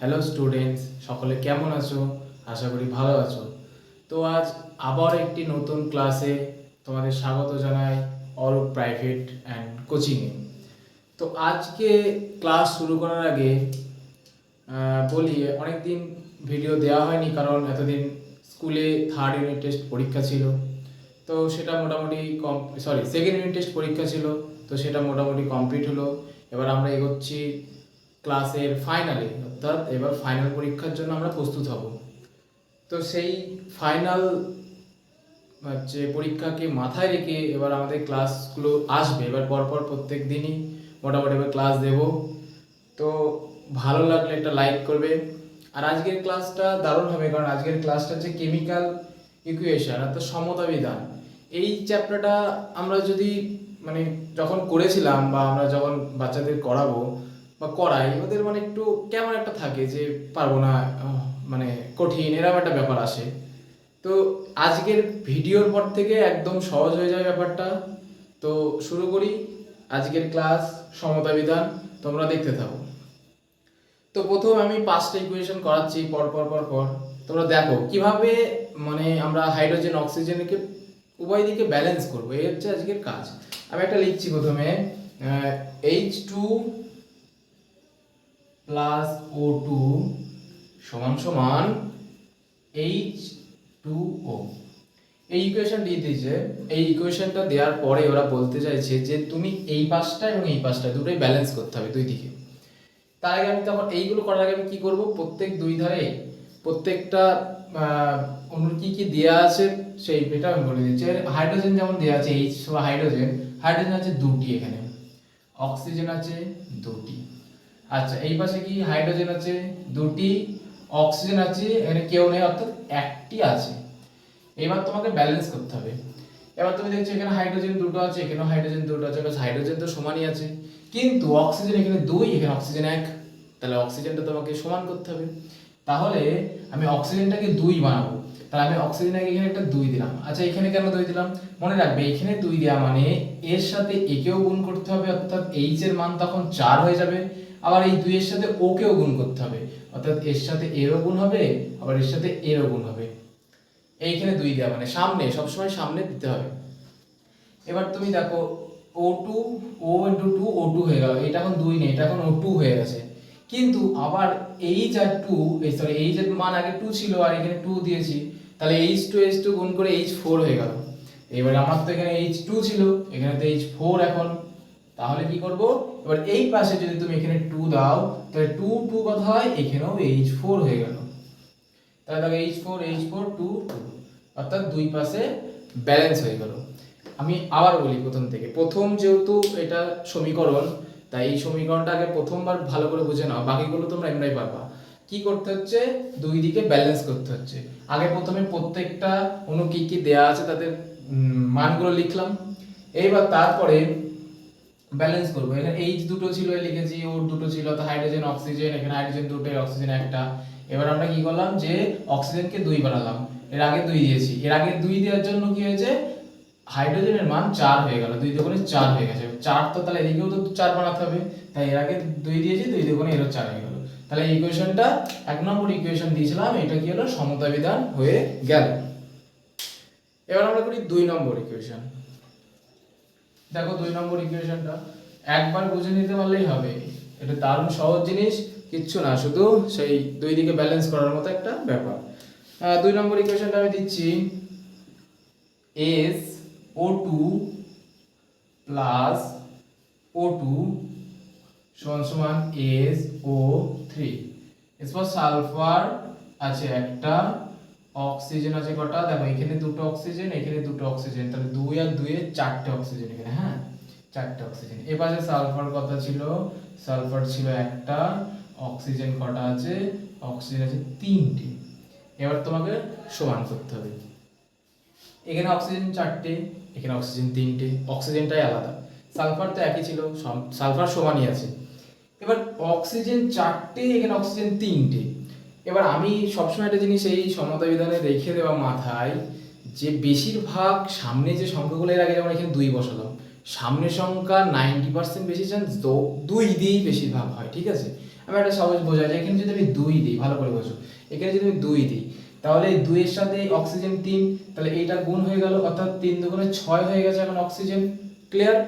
Hello students সকলে কেমন আছো? আশা করি ভালো আছো। তো আজ আবার একটি নতুন ক্লাসে তোমাদের স্বাগত জানাই অরূপ প্রাইভেট অ্যান্ড কোচিংয়ে তো আজকে ক্লাস শুরু করার আগে বলি অনেক দিন ভিডিও দেওয়া হয়নি কারণ এতদিন স্কুলে থার্ড ইউনিট টেস্ট পরীক্ষা ছিল। তো সেটা মোটামুটি কম সরি সেকেন্ড ইউনিট টেস্ট পরীক্ষা ছিল, তো সেটা মোটামুটি কমপ্লিট হলো। এবার আমরা এগোচ্ছি ক্লাসের ফাইনালে অর্থাৎ এবার ফাইনাল পরীক্ষার জন্য আমরা প্রস্তুত হব। তো সেই ফাইনাল হচ্ছে পরীক্ষাকে মাথায় রেখে এবার আমাদের ক্লাসগুলো আসবে। এবার পরপর প্রত্যেক দিনই মোটামুটি এবার ক্লাস দেব। তো ভালো লাগলে একটা লাইক করবে। আর আজকের ক্লাসটা দারুণ হবে, কারণ আজকের ক্লাসটা হচ্ছে কেমিক্যাল ইকুয়েশন অর্থাৎ সমতা বিধান এই চ্যাপ্টারটা আমরা যদি মানে যখন করেছিলাম বা আমরা যখন বাচ্চাদের করাবো বা করাই, ওদের মানে একটু কেমন একটা থাকে যে পারব না মানে কঠিন এরকম একটা ব্যাপার আসে। তো আজকের ভিডিওর পর থেকে একদম সহজ হয়ে যায় ব্যাপারটা। তো শুরু করি, আজকের ক্লাস সমতা বিধান, তোমরা দেখতে থাকো। তো প্রথম আমি পাঁচটা ইকুয়েশন করাচ্ছি, পর পর পর পর। তোমরা দেখো, কীভাবে মানে আমরা হাইড্রোজেন অক্সিজেনকে উভয় দিকে ব্যালেন্স করব, এই হচ্ছে আজকের কাজ। আমি একটা লিখছি প্রথমে H two plus O two সমান সমান এইচ টু ও এই ইকুয়েশন দিয়ে দিয়েছে এই ইকুয়েশনটা দেওয়ার পরে ওরা বলতে চাইছে যে, তুমি এই পাশটা এবং এই পাশটা দুটোই ব্যালেন্স করতে হবে দুই দিকে। তার আগে আমি তখন এইগুলো করার আগে আমি কি করব? প্রত্যেক দুই ধারে প্রত্যেকটা অনুর কি কি দেওয়া আছে সেই এটা আমি বলে দিচ্ছি। হাইড্রোজেন যেমন দেওয়া আছে এইচ বা হাইড্রোজেন হাইড্রোজেন আছে দুটি এখানে। অক্সিজেন আছে দুটি। আচ্ছা এই পাশে কি হাইড্রোজেন আছে? দুটি অক্সিজেন আছে, এখানে কেউ নেই, অর্থাৎ একটি আছে। এবার তোমাকে ব্যালেন্স করতে হবে। এবার তুমি দেখছ এখানে হাইড্রোজেন দুটো আছে, এখানেও হাইড্রোজেন দুটো আছে হাইড্রোজেন তো সমানই আছে। কিন্তু অক্সিজেন এখানে দুই, এখানে অক্সিজেন এক। তাহলে অক্সিজেনটা তোমাকে সমান করতে হবে। তাহলে আমি অক্সিজেনটাকে দুই বানাবো। তাহলে আমি অক্সিজেনটাকে এখানে একটা দুই দিলাম। আচ্ছা এখানে কেন দুই দিলাম? মনে রাখবে, এখানে দুই দেওয়া মানে এর সাথে একেও গুণ করতে হবে, অর্থাৎ এইচ এর মান তখন চার হয়ে যাবে। আবার এই দুইয়ের সাথে ওকেও গুণ করতে হবে। অর্থাৎ এর সাথে এরও গুণ হবে, আবার এর সাথে এরও গুণ হবে। এইখানে দুই দেওয়া মানে সামনে, সবসময় সামনে দিতে হবে। এবার তুমি দেখো O two O into two O two হয়ে গেল। এটা এখন দুই নেই, এটা এখন ও টু হয়ে গেছে। কিন্তু আবার এইচ আর টু সরি এইচ এর মান আগে টু ছিল আর এখানে টু দিয়েছি। তাহলে এইচ টু এইচ টু গুণ করে এইচ ফোর হয়ে গেল। এবার আমার তো এখানে এইচ টু ছিল, এখানে তো এইচ ফোর এখন। তাহলে কি করব? এবার এই পাশে যদি তুমি এখানে টু দাও, তাহলে টু টু কথা হয়? এখানেও এইচ ফোর হয়ে গেল। তাহলে দেখো H four H four two two অর্থাৎ দুই পাশে ব্যালেন্স হয়ে গেল। আমি আবার বলি প্রথম থেকে। প্রথম যেহেতু এটা সমীকরণ, তাই এই সমীকরণটা আগে প্রথমবার ভালো করে বুঝে নাও। বাকিগুলো তোমরা এমনি পারবা। কি করতে হচ্ছে? দুই দিকে ব্যালেন্স করতে হচ্ছে। আগে প্রথমে প্রত্যেকটা অনু কি কি দেয়া আছে তাদের মানগুলো লিখলাম। এইবার তারপরে ব্যালেন্স করব। এখানে এইচ দুটো ছিল লিখেছি ওর দুটো ছিল, তো হাইড্রোজেন অক্সিজেন এখানে হাইড্রোজেন দুটো অক্সিজেন একটা। এবার আমরা কি করলাম যে অক্সিজেনকে দুই বানালাম। এর আগে দুই দিয়েছি। এর আগে দুই দেওয়ার জন্য কি হয়েছে? হাইড্রোজেনের মান চার হয়ে গেল। দুই দুগুণে চার হয়ে গেছে। চার তো তাহলে এদিকেও তো চার বানাতে হবে। তাই এর আগে দুই দিয়েছি, দুই দুগুণে এরও চার হয়ে গেল। তাহলে ইকুয়েশনটা এক নম্বর ইকুয়েশন দিয়েছিলাম। এটা কি হলো? সমতা বিধান হয়ে গেল। এবার আমরা করি দুই নম্বর ইকুয়েশন দেখো দুই নম্বর ইকুয়েশনটা একবার বুঝে নিতে পারলেই হবে। এটা দারুণ সহজ জিনিস, কিচ্ছু না, শুধু সেই দুই দিকে ব্যালেন্স করার মতো একটা ব্যাপার। দুই নম্বর ইকুয়েশনটা আমি দিচ্ছি। S O two plus O two সমান সমান এস ও থ্রি এরপর সালফার আছে একটা অক্সিজেন আছে কটা? দেখো, এখানে দুটো অক্সিজেন এখানে দুটো অক্সিজেন তাহলে দুই আর দুইয়ে চারটে অক্সিজেন এখানে হ্যাঁ? চারটে অক্সিজেন এপাশে সালফার কত ছিল? সালফার ছিল একটা অক্সিজেন কটা আছে? অক্সিজেন আছে তিনটে। এবার তোমাকে সমান করতে হবে। এখানে অক্সিজেন চারটে, এখানে অক্সিজেন তিনটে অক্সিজেনটাই আলাদা। সালফার তো একই ছিল সালফার সমানই আছে। এবার অক্সিজেন চারটে, এখানে অক্সিজেন তিনটে। এবার আমি সবসময় একটা জিনিস এই সমতা বিধানে রেখে দেওয়া মাথায় যে বেশিরভাগ সামনে যে সংখ্যাগুলো এর আগে যেমন এখানে দুই বসালাম, সামনের সংখ্যা নাইনটি পার্সেন্ট বেশি চান্স দুই দিয়েই বেশিরভাগ হয়, ঠিক আছে? আমি একটা সহজ বোঝা যায়, এখানে যদি আমি দুই দিই, ভালো করে বোঝো, এখানে যদি আমি দুই দিই, তাহলে দুইয়ের সাথে অক্সিজেন তিন, তাহলে এইটা গুণ হয়ে গেল, অর্থাৎ তিন দুগুণে ছয় হয়ে গেছে এখন অক্সিজেন ক্লিয়ার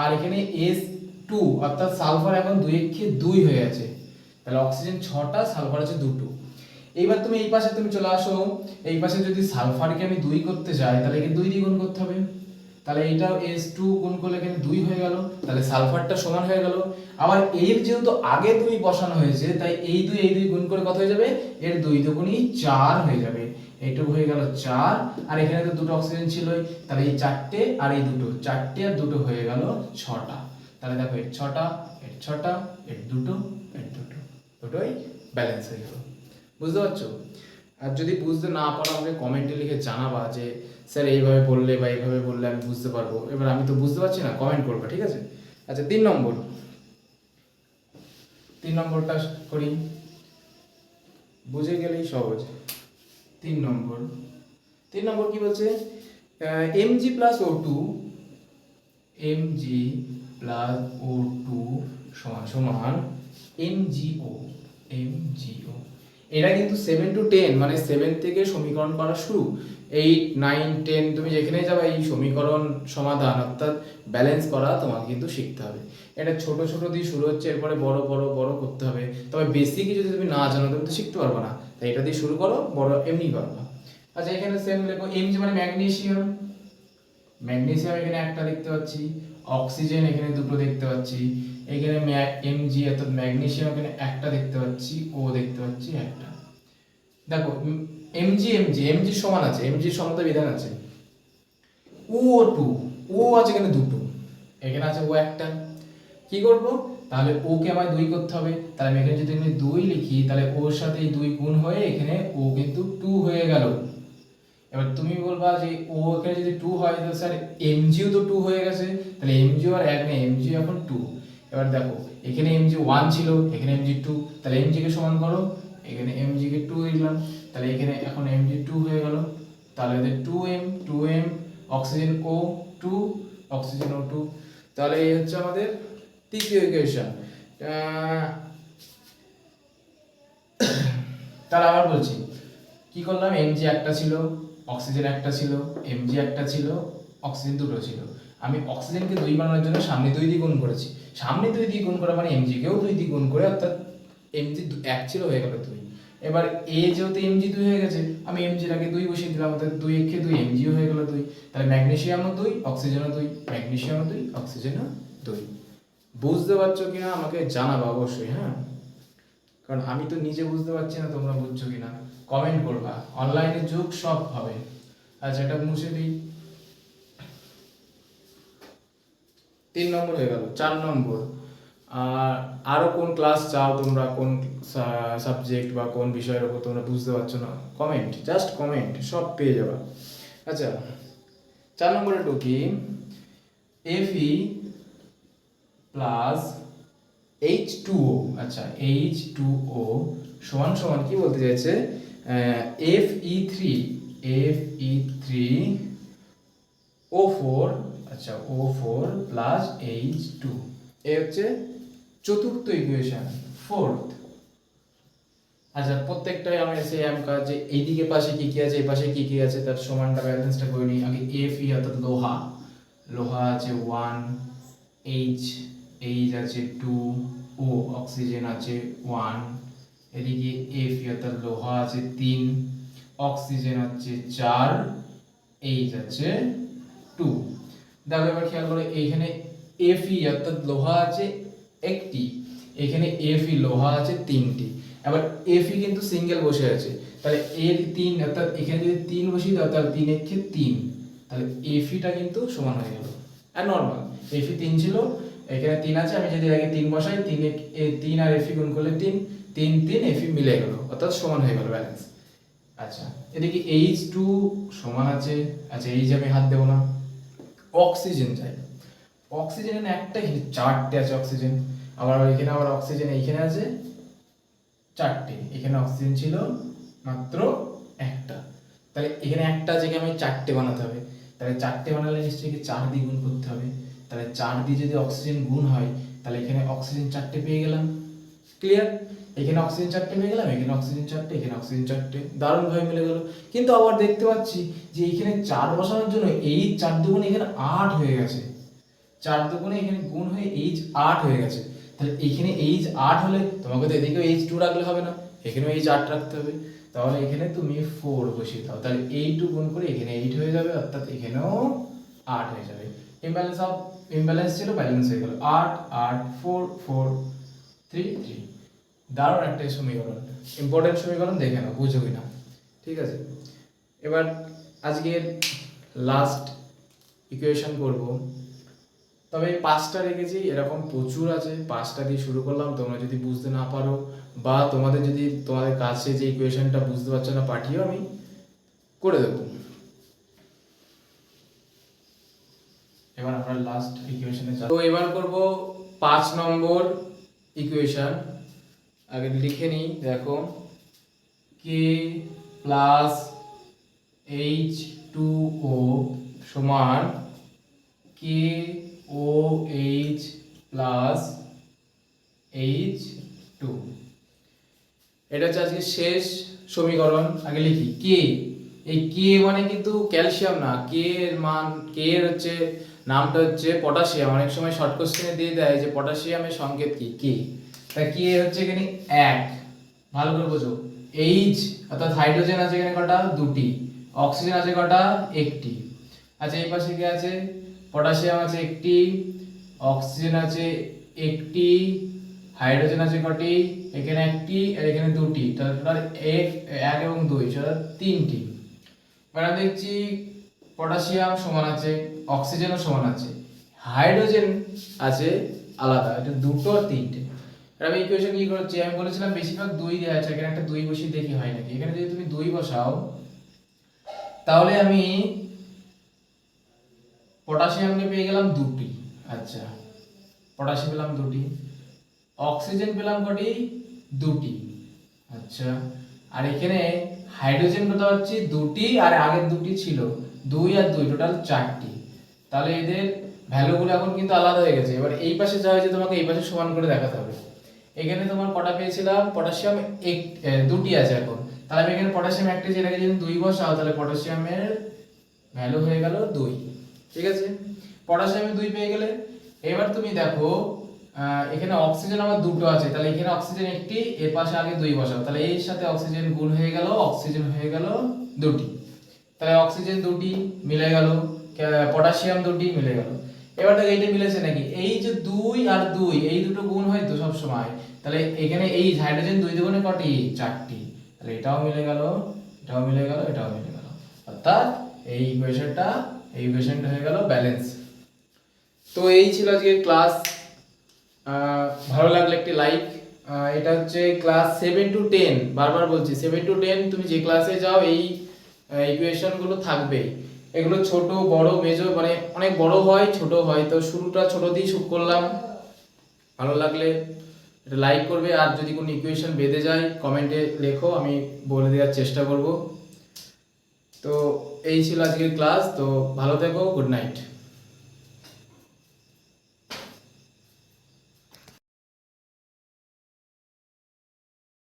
আর এখানে এস টু অর্থাৎ সালফার এখন দুই একে দুই হয়ে গেছে, তাহলে অক্সিজেন ছটা সালফার আছে দুটো। এইবার তুমি এই পাশে তুমি চলে আসো। এই পাশে যদি সালফারকে আমি দুই করতে যাই, তাহলে একে দুই দিয়ে গুণ করতে হবে। তাহলে এইটাও এস টু গুণ করলে এখানে দুই হয়ে গেল। তাহলে সালফারটা সমান হয়ে গেল। আবার এর যেহেতু আগে দুই বসানো হয়েছে, তাই এই দুই এই দুই গুণ করে কত হয়ে যাবে? এর দুই দুগুণই চার হয়ে যাবে। এইটুকু হয়ে গেল চার। আর এখানে তো দুটো অক্সিজেন ছিলই। তাহলে এই চারটে আর এই দুটো। চারটে আর দুটো হয়ে গেল ছটা। তাহলে দেখো এর ছটা এর ছটা, এর দুটো এর দুটো। দুটোই ব্যালেন্স হয়ে গেল। বুঝতে পারছ? আর যদি বুঝতে না পারো, আমাকে কমেন্টে লিখে জানাবা যে, স্যার, এইভাবে বললে বা এইভাবে বললে আমি বুঝতে পারব। এবার আমি তো বুঝতে পারছি না কমেন্ট করবে, ঠিক আছে? আচ্ছা তিন নম্বর। তিন নম্বরটা করি। বুঝে গেলেই সহজ। তিন নম্বর। তিন নম্বর কি বলছে? M G plus O two M G plus O two সমান সমান M G O M G O এটা কিন্তু সেভেন টু টেন মানে সেভেন থেকে সমীকরণ করা শুরু। এইট নাইন টেন তুমি যেখানে যাবে, এই সমীকরণ সমাধান, অর্থাৎ ব্যালেন্স করা তোমাকে কিন্তু শিখতে হবে। এটা ছোট ছোট দিয়ে শুরু হচ্ছে, এরপরে বড় বড় বড় করতে হবে। তবে বেসিক যদি তুমি না জানো, তুমি তো শিখতে পারবে না। তাই এটা দিয়ে শুরু করো, বড় এমনি পারবা আচ্ছা এখানে সেম লেখো এম জি মানে ম্যাগনেসিয়াম ম্যাগনেসিয়াম এখানে একটা দেখতে পাচ্ছি অক্সিজেন এখানে দুটো দেখতে পাচ্ছি। এখানে এম জি অর্থাৎ ম্যাগনেসিয়াম এখানে একটা দেখতে পাচ্ছি ও দেখতে পাচ্ছি, একটা। দেখো M G M G M G সমান আছে এম জি সমতা বিধান আছে। ও টু ও আছে এখানে দুটো। এখানে আছে ও একটা। কি করব? তাহলে ওকে আমায় দুই করতে হবে। তাহলে আমি এখানে যদি আমি দুই লিখি, তাহলে ওর সাথে দুই গুণ হয়ে এখানে ও কিন্তু টু হয়ে গেল। এবার তুমি বলবা যে ও এখানে যদি টু হয়, তাহলে স্যার এম এমজিও তো টু হয়ে গেছে। তাহলে এম এমজিও আর এক নেই এম এমজিও এখন টু এবার দেখো, এখানে এমজি ওয়ান ছিল, এখানে এমজি টু তাহলে এমজি কে সমান করো, এখানে এমজি কে টু দিলাম তাহলে এখানে এখন এমজি টু হয়ে গেল, তাহলে two M two M oxygen O two oxygen O two তাহলে এই হচ্ছে আমাদের তৃতীয় ইকুয়েশন তাহলে আবার বলছি, কি করলাম? এমজি একটা ছিল অক্সিজেন একটা ছিল এমজি একটা ছিল অক্সিজেন দুটো ছিল। আমি অক্সিজেনকে দুই বানানোর জন্য সামনে দুই দিয়ে গুণ করেছি। সামনে দুই দিয়ে গুণ করা মানে এমজি কেও দুই দিয়ে গুণ করে, অর্থাৎ এমজি এক ছিল, হয়ে গেল দুই। এবার এ যেহেতু এমজি দুই হয়ে গেছে, আমি এমজির আগে দুই বসিয়ে দিলাম, অর্থাৎ দুই একে দুই এমজিও হয়ে গেল দুই। তাহলে ম্যাগনেশিয়ামও দুই অক্সিজেনও দুই ম্যাগনেশিয়ামও দুই অক্সিজেনও দুই। বুঝতে পারছ কিনা? আমাকে জানাব অবশ্যই হ্যাঁ? কারণ আমি তো নিজে বুঝতে পারছি না, তোমরা বুঝছ কিনা। কমেন্ট করবা। অনলাইনে যুগ সব হবে। আচ্ছা এটা মুছে দিই। তিন নম্বর হয়ে গেল, চার নম্বর। আর আরও কোন ক্লাস চাও তোমরা, কোন সাবজেক্ট বা কোন বিষয়ের উপর তোমরা বুঝতে পারছ না? কমেন্ট জাস্ট কমেন্ট সব পেয়ে যাবা। আচ্ছা চার নম্বরে ঢুকি। F E plus H two O আচ্ছা এইচ টু ও সমান সমান কি বলতে চাইছে? F E three F E three O four আচ্ছা O four plus H two এ হচ্ছে চতুর্থ ইকুয়েশন ফোর্থ আচ্ছা প্রত্যেকটাই আমরা সেম কাজ যে এইদিকে পাশে কি কি আছে, এই পাশে কি কি আছে, তার সমানটা ব্যালেন্সটা করে নিই। আগে এফ ই অর্থাৎ লোহা। লোহা আছে ওয়ান এইচ এইচ আছে টু ও অক্সিজেন আছে ওয়ান এদিকে এফ ই অর্থাৎ লোহা আছে তিন অক্সিজেন আছে চার এইচ আছে টু দেখো এবার খেয়াল করো এইখানে এফি অর্থাৎ লোহা আছে একটি, এখানে এফি লোহা আছে তিনটি। এবার এফি কিন্তু সিঙ্গেল বসে আছে, তাহলে এর তিন, অর্থাৎ এখানে যদি তিন বসিয়ে দাও, তাহলে তিন একে তিন। তাহলে এফিটা কিন্তু সমান হয়ে গেল। আর নর্মাল এফি তিন ছিল, এখানে তিন আছে, আমি যদি আগে তিন বসাই, তিন তিন আর এফি গুণ করলে তিন তিন তিন এফি মিলে গেল, অর্থাৎ সমান হয়ে গেল ব্যালেন্স আচ্ছা এদিকে এইচ টু সমান আছে আচ্ছা এইচ আমি হাত দেবো না। অক্সিজেন চাই। অক্সিজেন একটা চারটে আছে অক্সিজেন আবার এখানে আবার অক্সিজেন এইখানে আছে চারটে। এখানে অক্সিজেন ছিল মাত্র একটা। তাহলে এখানে একটা জায়গায় আমি চারটে বানাতে হবে। তাহলে চারটে বানালে নিশ্চয়ই চার দিয়ে গুণ করতে হবে। তাহলে চার দিয়ে যদি অক্সিজেন গুণ হয়, তাহলে এখানে অক্সিজেন চারটে পেয়ে গেলাম। ক্লিয়ার এখানে অক্সিজেন চারটে পেয়ে গেলাম, এখানে অক্সিজেন চারটে, এখানে অক্সিজেন চারটে। দারুণ দারুণভাবে মিলে গেল। কিন্তু আবার দেখতে পাচ্ছি যে এখানে চার বসানোর জন্য এই চার দুগুণে এখানে আট হয়ে গেছে। চার দুগুণে এখানে গুণ হয়ে এইচ আট হয়ে গেছে। তাহলে এখানে এইচ আট হলে তোমাকে তো এদিকেও এইচ টু রাখলে হবে না, এখানেও এইচ আট রাখতে হবে। তাহলে এখানে তুমি ফোর বসিয়ে দাও। তাহলে এই টু গুণ করে এখানে এইট হয়ে যাবে, অর্থাৎ এখানেও আট হয়ে যাবে। ইমব্যালেন্স অফ ইমব্যালেন্স ছিল ব্যালেন্স হয়ে গেল। আট আট ফোর ফোর থ্রি থ্রি দারুণ একটা সমীকরণ। ইম্পর্টেন্ট সমীকরণ দেখে নাও, বুঝো কিনা। ঠিক আছে? এবার আজকের লাস্ট ইকুয়েশন করব। তবে পাঁচটা রেখেছি, এরকম প্রচুর আছে। পাঁচটা দিয়ে শুরু করলাম, তোমরা যদি বুঝতে না পারো বা তোমাদের যদি তোমাদের কাছে যে ইকুয়েশনটা বুঝতে পারছ না পাঠিও আমি করে দেবো। এবার আমরা লাস্ট ইকুয়েশনে তো এবার করব পাঁচ নম্বর ইকুয়েশন আগে লিখে নিই, দেখো K plus H two O সমান K O H plus H two এটা হচ্ছে আজকে শেষ সমীকরণ, আগে লিখি কে এই কে মানে কিন্তু ক্যালসিয়াম না কে এর মান কে এর হচ্ছে নামটা হচ্ছে পটাশিয়াম অনেক সময় শর্ট কোশ্চেনে দিয়ে দেয় যে পটাশিয়ামের সংকেত কি? কে তা কে হচ্ছে এখানে? এক। ভালো করে বোঝো। এইচ অর্থাৎ হাইড্রোজেন আছে এখানে কটা? দুটি। অক্সিজেন আছে কটা? একটি। আচ্ছা এই পাশে কি আছে? পটাশিয়াম আছে একটি। অক্সিজেন আছে একটি। হাইড্রোজেন আছে কটি? এখানে একটি আর এখানে দুটি। তাহলে টোটাল এক এবং দুই সেটা তিনটি। এবার দেখছি পটাশিয়াম সমান আছে অক্সিজেনও সমান আছে। হাইড্রোজেন আছে আলাদা, এটা দুটো আর তিনটে। আমি ইকুয়েশন কি করছি? আমি বলেছিলাম বেশিরভাগ দুই দেওয়া আছে, এখানে একটা দুই বসিয়ে দেখি হয় নাকি। এখানে যদি তুমি দুই বসাও, তাহলে আমি পটাশিয়ামকে পেয়ে গেলাম দুটি। আচ্ছা পটাশিয়াম পেলাম দুটি, অক্সিজেন পেলাম কটি? দুটি। আচ্ছা আর এখানে হাইড্রোজেন কত পাচ্ছি দুটি, আর আগের দুটি ছিল। দুই আর দুই টোটাল চারটি। তাহলে এদের ভ্যালুগুলো এখন কিন্তু আলাদা হয়ে গেছে। এবার এই পাশে যা হয়েছে, তোমাকে এই পাশে সমান করে দেখাতে হবে। এখানে তোমার কটা পেয়েছিলাম? পটাশিয়াম এক দুটি আছে এখন। তাহলে আমি এখানে পটাশিয়াম একটা যেটাকে যদি দুই বসাও, তাহলে পটাশিয়ামের ভ্যালু হয়ে গেল দুই। ঠিক আছে? পটাশিয়ামে দুই পেয়ে গেলে, এবার তুমি দেখো এখানে অক্সিজেন আমার দুটো আছে, তাহলে এখানে অক্সিজেন একটি, এর পাশে আগে দুই বসাও। তাহলে এর সাথে অক্সিজেন গুণ হয়ে গেল অক্সিজেন হয়ে গেল দুটি। তাহলে অক্সিজেন দুটি মিলে গেল পটাশিয়াম দুটি মিলে গেল। এবার দেখো এইটা মিলেছে নাকি? এই যে দুই আর দুই, এই দুটো গুণ হয় তো সব সময় তাহলে এখানে এই হাইড্রোজেন দুই দুগুণে কটি? চারটি। তাহলে এটাও মিলে গেল, এটাও মিলে গেল, এটাও মিলে গেল। অর্থাৎ এই ইকুয়েশনটা এই ইকুয়েশনটা হয়ে গেল ব্যালেন্স তো এই ছিল আজকের ক্লাস ভালো লাগলে একটি লাইক এটা হচ্ছে ক্লাস সেভেন টু টেন বারবার বলছি সেভেন টু টেন তুমি যে ক্লাসে যাও, এই ইকুয়েশনগুলো থাকবেই। এগুলো ছোট, বড়, মেজর মানে অনেক বড় হয়, ছোট হয়। তো শুরুটা ছোট দিয়ে শুরু করলাম। ভালো লাগলে এটা লাইক করবে। আর যদি কোনো ইকুয়েশন বেঁধে যায় কমেন্টে লেখো, আমি বলে দেওয়ার চেষ্টা করব। তো এই ছিল আজকের ক্লাস তো ভালো থেকো গুড নাইট